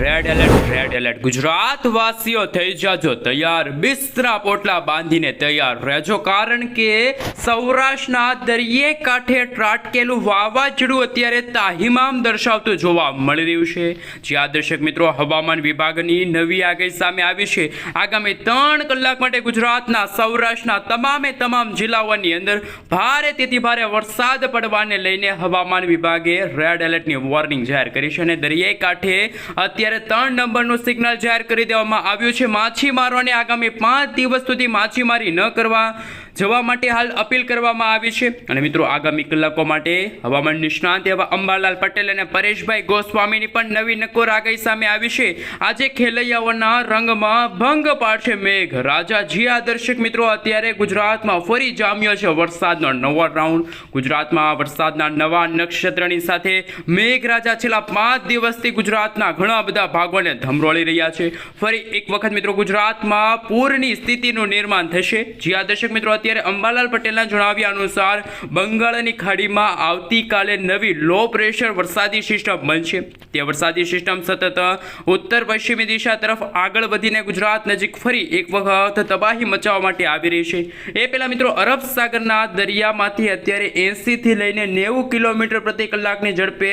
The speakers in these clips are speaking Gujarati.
Red alert red alert Gujarat વાસીઓ થઈ જાજો તૈયાર. બિસ્તરા પોટલા બાંધીને તૈયાર રહેજો. કારણ કે સૌરાષ્ટ્રના દરિયે કાંઠે ત્રાટકેલું વાવાઝોડું અત્યારે તાહિમામ દર્શાવતું જોવા મળી રહ્યું છે. જ્યાં દર્શક મિત્રો, હવામાન વિભાગની નવી આગાહી સામે આવી છે. આગામી ત્રણ કલાક માટે ગુજરાતના સૌરાષ્ટ્રના તમામે તમામ જિલ્લાઓની અંદર ભારે તેથી ભારે વરસાદ પડવાને લઈને હવામાન વિભાગે રેડ એલર્ટની વોર્નિંગ જાહેર કરી છે અને દરિયાઈ કાંઠે અત્યારે ત્રણ નંબરનું સિગ્નલ જાહેર કરી દેવામાં આવ્યું છે. માછીમારોને આગામી પાંચ દિવસ સુધી માછીમારી ન કરવા જવા માટે હાલ અપીલ કરવામાં આવી છે. અને મિત્રો, આગામી કલાકો માટે હવામાન નિષ્ણાંત એવા અંબાલાલ પટેલ અને પરેશભાઈ ગોસ્વામીની પણ નવી નકોર આગાહી સામે આવી છે. આજે ખેલૈયાઓના રંગમાં ભંગ પાડશે મેઘ. રાજા જી આ દર્શક મિત્રો, અત્યારે ગુજરાતમાં ફરી જામ્યો છે વરસાદનો નવો રાઉન્ડ ગુજરાતમાં વરસાદના નવા નક્ષત્રની સાથે મેઘરાજા છેલ્લા પાંચ દિવસથી ગુજરાતના ઘણા બધા ભાગોને ધમરોળી રહ્યા છે. ફરી એક વખત મિત્રો, ગુજરાતમાં પૂરની સ્થિતિનું નિર્માણ થશે. જ્યાં દર્શક મિત્રો અત્યારે અંબાલાલ પટેલના જણાવ્યા અનુસાર બંગાળની ખાડીમાં આવતીકાલે નવી લો પ્રેશર વરસાદી સિસ્ટમ બનશે. તે વરસાદી સિસ્ટમ સતત ઉત્તર પશ્ચિમી દિશા તરફ આગળ વધીને ગુજરાત નજીક ફરી એક વખત તબાહી મચાવવા માટે આવી રહી છે. એ પહેલાં મિત્રો અરબ સાગરના દરિયામાંથી અત્યારે એંસીથી લઈને નેવું કિલોમીટર પ્રતિ કલાકની ઝડપે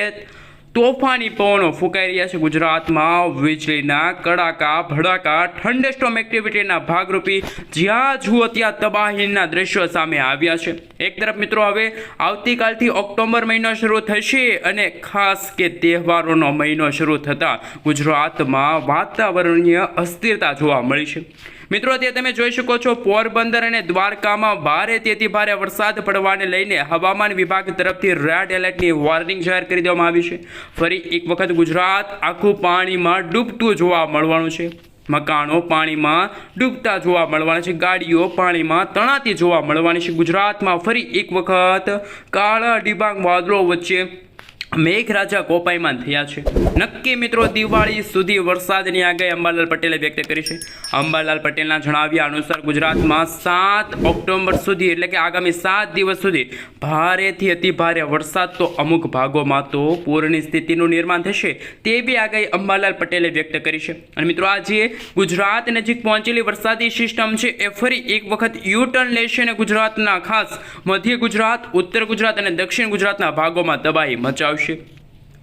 તોફાની પવનો ફૂંકાઈ રહ્યા છે ગુજરાતમાં. વીજળીના કડાકા, ભડાકા, થંડરસ્ટોમ એક્ટિવિટીના ભાગરૂપી જ્યાં જુઓ ત્યાં તબાહીના દ્રશ્યો સામે આવ્યા છે. એક તરફ મિત્રો હવે આવતીકાલથી ઓક્ટોબર મહિનો શરૂ થશે અને ખાસ કે તહેવારોનો મહિનો શરૂ થતાં ગુજરાતમાં વાતાવરણીય અસ્થિરતા જોવા મળી છે. મિત્રો, અત્યારે તમે જોઈ શકો છો, પોરબંદર અને દ્વારકામાં ભારે તેથી ભારે વરસાદ પડવાને લઈને હવામાન વિભાગ તરફથી રેડ એલર્ટની વોર્નિંગ જાહેર કરી દેવામાં આવી છે. ફરી એક વખત ગુજરાત આખું પાણીમાં ડૂબતું જોવા મળવાનું છે. મકાનો પાણીમાં ડૂબતા જોવા મળવાના છે. ગાડીઓ પાણીમાં તણાતી જોવા મળવાની છે. ગુજરાતમાં ફરી એક વખત કાળા ડિબાંગ વાદળો વચ્ચે મેઘરાજા કોપાયમાન થયા છે. નક્કી મિત્રો, દિવાળી સુધી વરસાદની આગાહી અંબાલાલ પટેલે વ્યક્ત કરી છે. અંબાલાલ પટેલના જણાવ્યા અનુસાર ગુજરાતમાં સાત ઓક્ટોબર સુધી, એટલે કે આગામી સાત દિવસ સુધી, ભારેથી અતિ ભારે વરસાદ તો અમુક ભાગોમાં તો પૂરની સ્થિતિનું નિર્માણ થશે તેવી આગાહી અંબાલાલ પટેલે વ્યક્ત કરી છે. અને મિત્રો, આજે ગુજરાત નજીક પહોંચેલી વરસાદી સિસ્ટમ છે એ ફરી એક વખત યુટર્ન લેશે અને ગુજરાતના ખાસ મધ્ય ગુજરાત, ઉત્તર ગુજરાત અને દક્ષિણ ગુજરાતના ભાગોમાં તબાહી મચાવશે.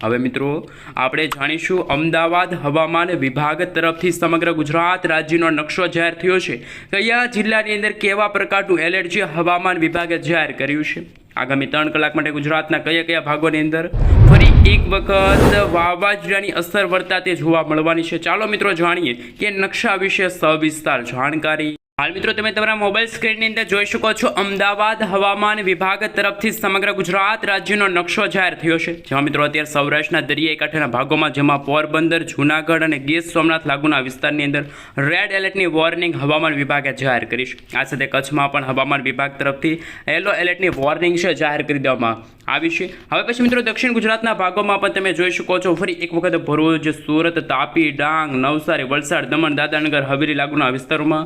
હવે મિત્રો, આપણે જાણીશું અમદાવાદ હવામાન વિભાગ તરફથી સમગ્ર ગુજરાત રાજ્યનો નકશો જાહેર થયો છે. કયા જિલ્લાની અંદર કેવા પ્રકારનું એલર્ટ હવામાન વિભાગે જાહેર કર્યું છે? આગામી ત્રણ કલાક માટે ગુજરાતના કયા કયા ભાગોની અંદર ફરી એક વખત વાવાઝોડાની અસર વર્તા તે જોવા મળવાની છે. ચાલો મિત્રો, જાણીએ કે નકશા વિશે સવિસ્તાર જાણકારી હાલ મિત્રો તમે તમારા મોબાઈલ સ્ક્રીનની અંદર જોઈ શકો છો અમદાવાદ હવામાન વિભાગ તરફથી સમગ્ર ગુજરાત રાજ્યનો નકશો જાહેર થયો છે. જેમાં મિત્રો અત્યારે સૌરાષ્ટ્રના દરિયાઈ કાંઠાના ભાગોમાં, જેમાં પોરબંદર, જૂનાગઢ અને ગીર સોમનાથ લાગુના વિસ્તારની અંદર રેડ એલર્ટની વોર્નિંગ હવામાન વિભાગે જાહેર કરી છે. આ સાથે કચ્છમાં પણ હવામાન વિભાગ તરફથી યલો એલર્ટની વોર્નિંગ છે જાહેર કરી દેવામાં આવી છે. હવે પછી મિત્રો દક્ષિણ ગુજરાતના ભાગોમાં પણ તમે જોઈ શકો છો, ફરી એક વખત ભરૂચ, સુરત, તાપી, ડાંગ, નવસારી, વલસાડ, દમણ દાદાનગર હવેલી લાગુના વિસ્તારોમાં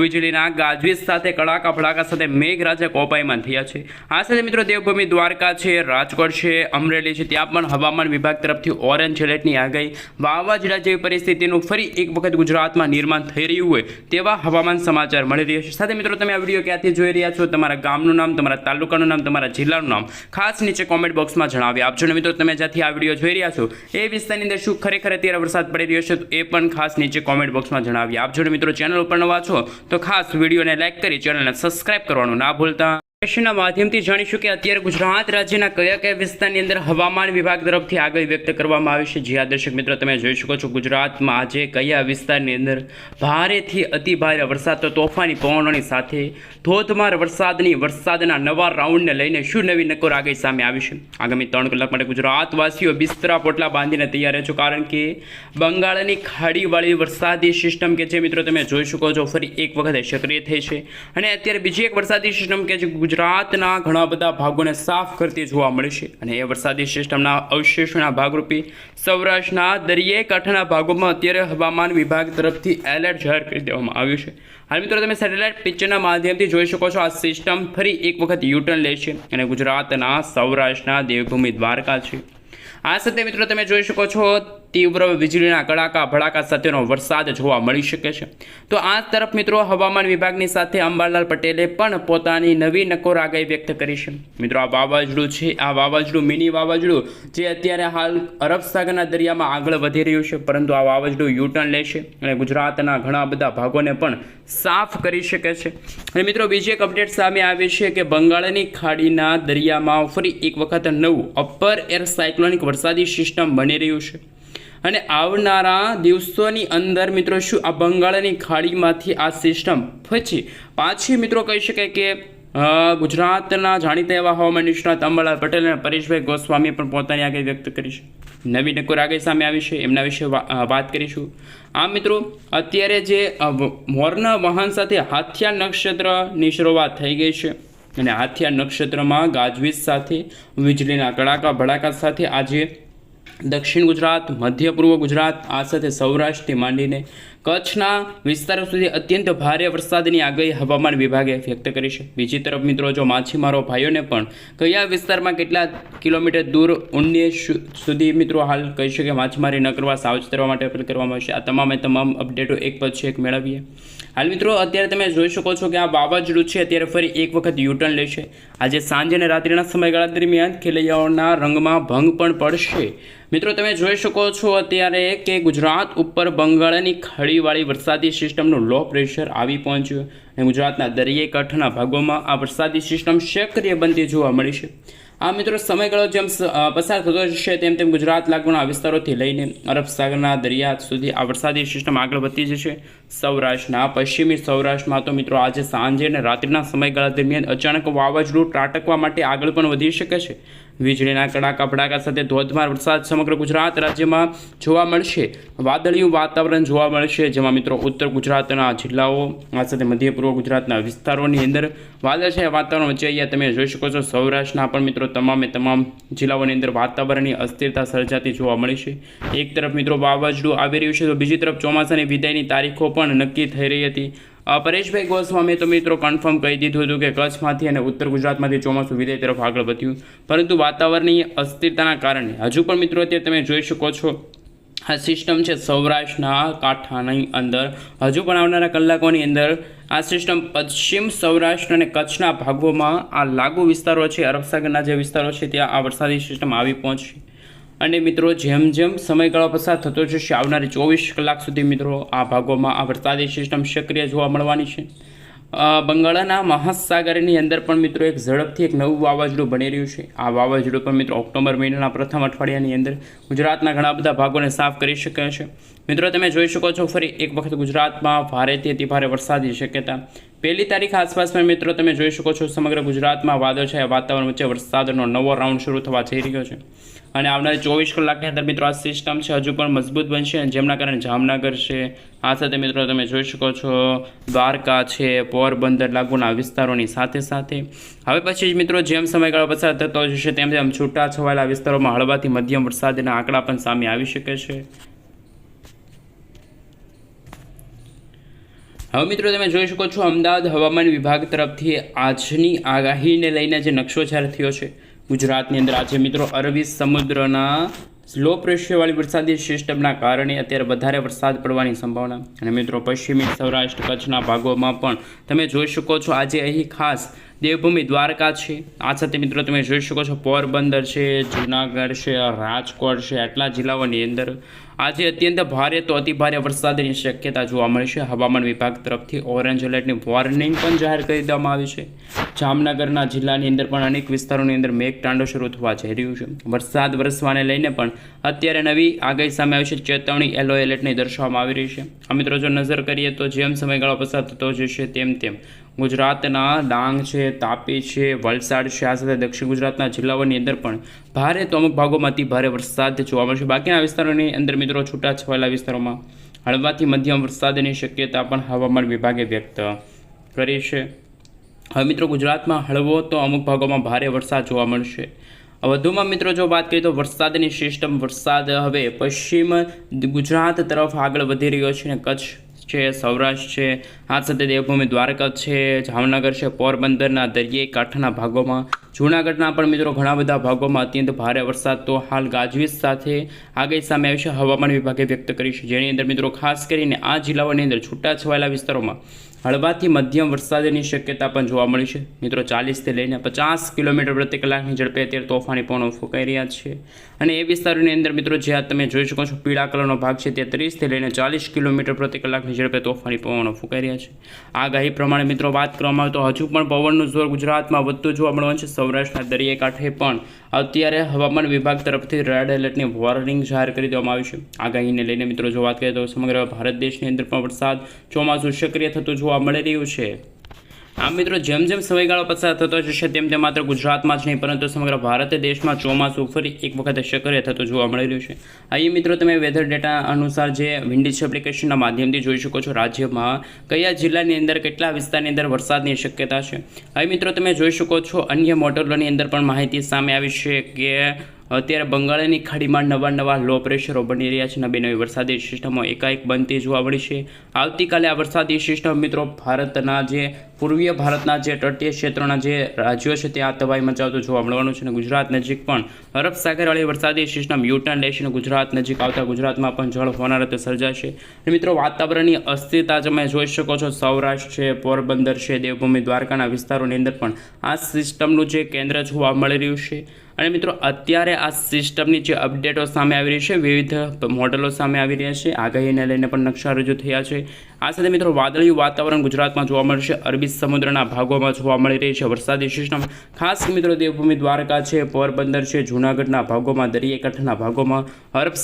વીજળીના ગાજવીજ સાથે કડાકા ફડાકા સાથે મેઘરાજા કોપાયમાન થયા છે. આ સાથે મિત્રો દેવભૂમિ દ્વારકા છે, રાજકોટ છે, અમરેલી છે, ત્યાં પણ હવામાન વિભાગ તરફથી ઓરેન્જ એલર્ટની આગાહી. વાવાઝોડા જેવી પરિસ્થિતિનું ફરી એક વખત ગુજરાતમાં નિર્માણ થઈ રહ્યું હોય તેવા હવામાન સમાચાર મળી રહ્યા છે. સાથે મિત્રો તમે આ વીડિયો ક્યાંથી જોઈ રહ્યા છો? તમારા ગામનું નામ, તમારા તાલુકાનું નામ, તમારા જિલ્લાનું નામ. ખાસ નીચે કોમેન્ટ બોક્સમાં જણાવી આપજો. ને મિત્રો, તમે જ્યાંથી આ વીડિયો જોઈ રહ્યા છો, એ વિસ્તારની અંદર શું ખરેખર અત્યારે વરસાદ પડી રહ્યો છે, તો એ પણ ખાસ નીચે કોમેન્ટ બોક્સમાં જણાવી આપજો. ને મિત્રો, ચેનલ ઉપર નવા છો, તો ખાસ વિડીયોને લાઇક કરી, ચેનલને સબસ્ક્રાઇબ કરવાનું ના ભૂલતા. ના માધ્યમથી જાણીશું કે અત્યારે ગુજરાત રાજ્યના કયા કયા વિસ્તારની અંદર હવામાન વિભાગ તરફથી આગળ વ્યક્ત કરવામાં આવી છે. જ્યાં દર્શક મિત્રો, તમે જોઈ શકો છો ગુજરાતમાં આજે કયા વિસ્તારની અંદર ભારેથી અતિ ભારે વરસાદ, તો તોફાની પવનોની સાથે ધોધમાર વરસાદની, વરસાદના નવા રાઉન્ડને લઈને શું નવી નકોર આગળ સામે આવી છે? આગામી ત્રણ કલાક માટે ગુજરાતવાસીઓ બિસ્તરા પોટલા બાંધીને તૈયાર રહેજો, કારણ કે બંગાળની ખાડીવાળી વરસાદી સિસ્ટમ કે જે મિત્રો તમે જોઈ શકો છો, ફરી એક વખત સક્રિય થઈ છે. અને અત્યારે બીજી એક વરસાદી સિસ્ટમ કે જે ગુજરાતના ઘણા બધા ભાગોને સાફ કરતી જોવા મળે છે અને એ વરસાદી સિસ્ટમના અવશેષોના ભાગરૂપે સૌરાષ્ટ્રના દરિયાઈ કાંઠાના ભાગોમાં અત્યારે હવામાન વિભાગ તરફથી એલર્ટ જાહેર કરી દેવામાં આવ્યું છે. હાલ મિત્રો તમે સેટેલાઇટ પિક્ચરના માધ્યમથી જોઈ શકો છો આ સિસ્ટમ ફરી એક વખત યુટર્ન લે છે અને ગુજરાતના સૌરાષ્ટ્રના દેવભૂમિ દ્વારકા છે. આ સાથે મિત્રો તમે જોઈ શકો છો તીવ્ર વીજળીના કડાકા, ભડાકા સાથેનો વરસાદ જોવા મળી શકે છે. તો આ તરફ મિત્રો હવામાન વિભાગની સાથે અંબાલાલ પટેલે પણ પોતાની નવી નકોર આગાહી વ્યક્ત કરી છે. મિત્રો આ વાવાઝોડું છે, આ વાવાઝોડું, મિની વાવાઝોડું જે અત્યારે હાલ અરબ સાગરના દરિયામાં આગળ વધી રહ્યું છે, પરંતુ આ વાવાઝોડું યુટર્ન લેશે અને ગુજરાતના ઘણા બધા ભાગોને પણ સાફ કરી શકે છે. અને મિત્રો બીજી એક અપડેટ સામે આવી છે કે બંગાળની ખાડીના દરિયામાં ફરી એક વખત નવું અપર એર સાયક્લોનિક વરસાદી સિસ્ટમ બની રહ્યું છે. અને આવનારા દિવસોની અંદર મિત્રો શું આ બંગાળની ખાડીમાંથી આ સિસ્ટમ પછી પાછી મિત્રો કહી શકાય કે ગુજરાતના જાણીતા એવા હવામાન નિષ્ણાત અંબાલાલ પટેલ અને પરેશભાઈ ગોસ્વામી પણ પોતાની આગળ વ્યક્ત કરી નવી નકોર આગળ સામે આવી છે. એમના વિશે વાત કરીશું. આ મિત્રો, અત્યારે જે મોરના વાહન સાથે હાથિયા નક્ષત્રની શરૂઆત થઈ ગઈ છે. અને હાથિયા નક્ષત્રમાં ગાજવીજ સાથે, વીજળીના કડાકા ભડાકા સાથે આજે દક્ષિણ ગુજરાત, મધ્ય પૂર્વ ગુજરાત, આ સાથે સૌરાષ્ટ્રથી માંડીને કચ્છના વિસ્તારો સુધી અત્યંત ભારે વરસાદની આગાહી હવામાન વિભાગે વ્યક્ત કરી છે. બીજી તરફ મિત્રો, જો માછીમારો ભાઈઓને પણ કયા વિસ્તારમાં કેટલા કિલોમીટર દૂર ઊંડે સુધી મિત્રો હાલ કહી શકે માછીમારી ન કરવા સાવચેત રહેવા માટે અપીલ કરવામાં આવશે. આ તમામે તમામ અપડેટો એક પછી એક મેળવીએ. હાલ મિત્રો, અત્યારે તમે જોઈ શકો છો કે આ વાવાઝોડું છે, અત્યારે ફરી એક વખત યુટર્ન લેશે. આજે સાંજે અને રાત્રિના સમયગાળા દરમિયાન ખેલૈયાઓના રંગમાં ભંગ પણ પડશે. મિત્રો, તમે જોઈ શકો છો અત્યારે કે ગુજરાત ઉપર બંગાળની ખાડીવાળી વરસાદી સિસ્ટમનું લો પ્રેશર આવી પહોંચ્યું અને ગુજરાતના દરિયાઈ કાંઠાના ભાગોમાં આ વરસાદી સિસ્ટમ સક્રિય બનતી જોવા મળી છે. આ મિત્રો, સમયગાળો જેમ પસાર થતો જશે તેમ તેમ ગુજરાત લાગુના વિસ્તારોથી લઈને અરબ સાગરના દરિયા સુધી આ વરસાદી સિસ્ટમ આગળ વધતી જશે. સૌરાષ્ટ્રના, પશ્ચિમી સૌરાષ્ટ્રમાં તો મિત્રો, આજે સાંજે અને રાત્રિના સમયગાળા દરમિયાન અચાનક વાવાઝોડું ત્રાટકવા માટે આગળ પણ વધી શકે છે. વીજળીના કડાકા ભડાકા સાથે ધોધમાર વરસાદ સમગ્ર ગુજરાત રાજ્યમાં જોવા મળશે. વાદળિયું વાતાવરણ જોવા મળશે. જેમાં મિત્રો ઉત્તર ગુજરાતના જિલ્લાઓ, આ સાથે મધ્ય પૂર્વ ગુજરાતના વિસ્તારોની અંદર વાદળછાયા વાતાવરણ વચ્ચે અહીંયા તમે જોઈ શકો છો, સૌરાષ્ટ્રના પણ મિત્રો તમામે તમામ જિલ્લાઓની અંદર વાતાવરણની અસ્થિરતા સર્જાતી જોવા મળી છે. એક તરફ મિત્રો વાવાઝોડું આવી રહ્યું છે, તો બીજી તરફ ચોમાસાની વિદાયની તારીખો પણ નક્કી થઈ રહી હતી. પરેશભાઈ ગોસ્વામીએ તો મિત્રો કન્ફર્મ કહી દીધું હતું કે કચ્છમાંથી અને ઉત્તર ગુજરાતમાંથી ચોમાસું વિદાય તરફ આગળ વધ્યું. પરંતુ વાતાવરણની અસ્થિરતાના કારણે હજુ પણ મિત્રો અત્યારે તમે જોઈ શકો છો, આ સિસ્ટમ છે સૌરાષ્ટ્રના કાંઠાની અંદર. હજુ પણ આવનારા કલાકોની અંદર આ સિસ્ટમ પશ્ચિમ સૌરાષ્ટ્ર અને કચ્છના ભાગોમાં આ લાગુ વિસ્તારો છે અરબસાગરના જે વિસ્તારો છે, ત્યાં આ વરસાદી સિસ્ટમ આવી પહોંચશે. અને મિત્રો, જેમ જેમ સમયગાળો પસાર થતો જશે, આવનારી ચોવીસ કલાક સુધી મિત્રો, આ ભાગોમાં આ વરસાદી સિસ્ટમ સક્રિય જોવા મળવાની છે. બંગાળના મહાસાગરની અંદર પણ મિત્રો, એક ઝડપથી એક નવું વાવાઝોડું બની રહ્યું છે. આ વાવાઝોડું પણ મિત્રો, ઓક્ટોબર મહિનાના પ્રથમ અઠવાડિયાની અંદર ગુજરાતના ઘણા બધા ભાગોને સાફ કરી શકે છે. મિત્રો, તમે જોઈ શકો છો, ફરી એક વખત ગુજરાતમાં ભારેથી અતિ ભારે વરસાદની શક્યતા. પહેલી તારીખ આસપાસમાં મિત્રો, તમે જોઈ શકો છો, સમગ્ર ગુજરાતમાં વાદળછાયા વાતાવરણ વચ્ચે વરસાદનો નવો રાઉન્ડ શરૂ થવા જઈ રહ્યો છે. અને આવનારી ચોવીસ કલાકની અંદર મિત્રો, આ સિસ્ટમ છે, હજુ પણ મજબૂત બનશે અને જેમના કારણે જામનગર છે, આ સાથે મિત્રો, તમે જોઈ શકો છો, દ્વારકા છે, પોરબંદર લાગુના વિસ્તારોની સાથે સાથે. હવે પછી મિત્રો, જેમ સમયગાળો પસાર થતો જશે, તેમ તેમ છૂટા છવાયેલા વિસ્તારોમાં હળવાથી મધ્યમ વરસાદના આંકડા પણ સામે આવી શકે છે. હવે મિત્રો તમે જોઈ શકો છો, અમદાવાદ હવામાન વિભાગ તરફથી આજની આગાહીને લઈને જે નકશો જાહેર થયો છે, ગુજરાતની અંદર આજે મિત્રો અરબી સમુદ્રના લો પ્રેશરવાળી વરસાદી સિસ્ટમના કારણે અત્યારે વધારે વરસાદ પડવાની સંભાવના. અને મિત્રો પશ્ચિમી સૌરાષ્ટ્ર કચ્છના ભાગોમાં પણ તમે જોઈ શકો છો, આજે અહીં ખાસ દેવભૂમિ દ્વારકા છે. આ સાથે મિત્રો તમે જોઈ શકો છો, પોરબંદર છે, જુનાગઢ છે, રાજકોટ છે, આટલા જિલ્લાઓની અંદર આજે અત્યંત ભારે તો અતિભારે વરસાદની શક્યતા જોવા મળશે હવામાન વિભાગ તરફથી ઓરેન્જ એલર્ટની વોર્નિંગ પણ જાહેર કરી દેવામાં આવી છે. જામનગરના જિલ્લાની અંદર પણ અનેક વિસ્તારોની અંદર મેઘતાંડો શરૂ થવા જઈ રહ્યું છે. વરસાદ વરસવાને લઈને પણ અત્યારે નવી આગાહી સામે આવી છે. ચેતવણી એલો એલર્ટની દર્શાવવામાં આવી રહી છે. આ મિત્રો જો નજર કરીએ તો જેમ સમયગાળો પસાર થતો જશે તેમ તેમ ગુજરાતના ડાંગ છે, તાપી છે, વલસાડ છે, આ સાથે દક્ષિણ ગુજરાતના જિલ્લાઓની અંદર પણ ભારે તો અમુક ભાગોમાંથી ભારે વરસાદ જોવા મળશે. બાકીના વિસ્તારોની અંદર મિત્રો છૂટા છવાયેલા વિસ્તારોમાં હળવાથી મધ્યમ વરસાદની શક્યતા પણ હવામાન વિભાગે વ્યક્ત કરી છે. હવે મિત્રો ગુજરાતમાં હળવો તો અમુક ભાગોમાં ભારે વરસાદ જોવા મળશે. વધુમાં મિત્રો જો વાત કરીએ તો વરસાદની સિસ્ટમ વરસાદ હવે પશ્ચિમ ગુજરાત તરફ આગળ વધી રહ્યો છે અને કચ્છ છે સૌરાષ્ટ્ર છે આ સાથે દેવભૂમિ દ્વારકા છે જામનગર છે પોરબંદરના દરિયાઈ કાંઠાના ભાગોમાં જૂનાગઢના પણ મિત્રો ઘણા બધા ભાગોમાં અત્યંત ભારે વરસાદ તો હાલ ગાજવીજ સાથે આગાહી સામે આવી છે. હવામાન વિભાગે વ્યક્ત કરી છે. જેની અંદર મિત્રો ખાસ કરીને આ જિલ્લાઓની અંદર છૂટાછવાયેલા વિસ્તારોમાં હળવાથી મધ્યમ વરસાદની શક્યતા પણ જોવા મળી છે. મિત્રો ચાલીસથી લઈને પચાસ કિલોમીટર પ્રતિ કલાકની ઝડપે અત્યારે તોફાની પવનો ફૂંકાઈ રહ્યા છે. અને એ વિસ્તારોની અંદર મિત્રો જ્યાં તમે જોઈ શકો છો, પીળા કલરનો ભાગ છે તે ત્રીસથી લઈને ચાલીસ કિલોમીટર પ્રતિ કલાકની ઝડપે તોફાની પવનો ફૂંકાઈ રહ્યા છે. આગાહી પ્રમાણે મિત્રો વાત કરવામાં આવે તો હજુ પણ પવનનું જોર ગુજરાતમાં વધતું જોવા મળવાનું છે. સૌરાષ્ટ્રના દરિયાકાંઠે પણ અત્યારે હવામાન વિભાગ તરફથી રેડ એલર્ટની વોર્નિંગ જાહેર કરી દેવામાં આવી છે. આગાહીને લઈને મિત્રો, જો વાત કરીએ તો સમગ્ર ભારત દેશની અંદર પણ વરસાદ ચોમાસું સક્રિય થતું જોવા મળી રહ્યું છે. આમ મિત્રો, જેમ જેમ સમયગાળો પસાર થતો જશે, તેમ તેમ માત્ર ગુજરાતમાં જ નહીં, પરંતુ સમગ્ર ભારત દેશમાં ચોમાસું ફરી એક વખત સક્રિય થતું જોવા મળી રહ્યું છે. અહીં મિત્રો, તમે વેધર ડેટા અનુસાર જે વિન્ડીજ એપ્લિકેશનના માધ્યમથી જોઈ શકો છો, રાજ્યમાં કયા જિલ્લાની અંદર કેટલા વિસ્તારની અંદર વરસાદની શક્યતા છે. અહીં મિત્રો, તમે જોઈ શકો છો અન્ય મોડલોની અંદર પણ માહિતી સામે આવી છે કે અત્યારે બંગાળની ખાડીમાં નવા નવા લો પ્રેશરો બની રહ્યા છે. નવી નવી વરસાદી સિસ્ટમો એકાએક બનતી જોવા મળી છે. આવતીકાલે આ વરસાદી સિસ્ટમ મિત્રો ભારતના જે પૂર્વીય ભારતના જે તટીય ક્ષેત્રોના જે રાજ્યો છે ત્યાં તબાહી મચાવતું જોવા મળવાનું છે અને ગુજરાત નજીક પણ અરબ સાગરવાળી વરસાદી સિસ્ટમ યુટર્ન લેશે ગુજરાત નજીક આવતા ગુજરાતમાં પણ જળ હોનારત સર્જાશે. મિત્રો વાતાવરણની અસ્થિરતા તમે જોઈ શકો છો. સૌરાષ્ટ્ર છે, પોરબંદર છે, દેવભૂમિ દ્વારકાના વિસ્તારોની અંદર પણ આ સિસ્ટમનું જે કેન્દ્ર જોવા મળી રહ્યું છે. અને મિત્રો, અત્યારે આ સિસ્ટમની જે અપડેટો સામે આવી રહી છે, વિવિધ મોડલો સામે આવી રહ્યા છે. આગાહીને લઈને પણ નકશા રજૂ થયા છે. આ સાથે મિત્રો વાદળિયું વાતાવરણ ગુજરાતમાં જોવા મળશે. અરબી સમુદ્રના ભાગોમાં જોવા મળી રહી છે વરસાદી સિસ્ટમ. ખાસ મિત્રો દેવભૂમિ દ્વારકા છે, પોરબંદર છે, જૂનાગઢના ભાગોમાં, દરિયાકાંઠાના ભાગોમાં અરબ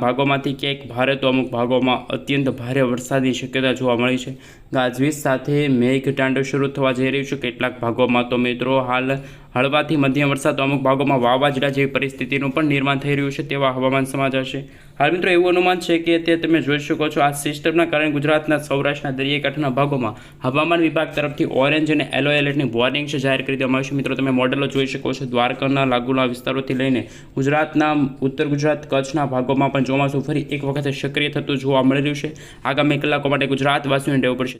ભાગોમાંથી ક્યાંક ભારે તો અમુક ભાગોમાં અત્યંત ભારે વરસાદની શક્યતા જોવા મળી છે. ગાજવીજ સાથે મેઘતાંડો શરૂ થવા જઈ રહ્યું છે. કેટલાક ભાગોમાં તો મિત્રો હાલ હળવાથી મધ્યમ વરસાદ અમુક ભાગોમાં વાવાઝોડા જેવી પરિસ્થિતિનું પણ નિર્માણ થઈ રહ્યું છે તેવા હવામાન સમાચાર છે. હાલ મિત્રો એવું અનુમાન છે કે તે તમે જોઈ શકો છો. આ સિસ્ટમના કારણે ગુજરાતના સૌરાષ્ટ્રના દરિયાકાંઠાના ભાગોમાં હવામાન વિભાગ તરફથી ઓરેન્જ અને યલો એલર્ટની વોર્નિંગ છે. જાહેર કરી દેવામાં આવી છે. મિત્રો, તમે મોડેલો જોઈ શકો છો. દ્વારકાના લાગુના વિસ્તારોથી લઈને ગુજરાતના, ઉત્તર ગુજરાત કચ્છના ભાગોમાં પણ ચોમાસું ફરી એક વખત સક્રિય થતું જોવા મળી રહ્યું છે. આગામી કલાકો માટે ગુજરાતવાસીઓને રહેવું પડશે.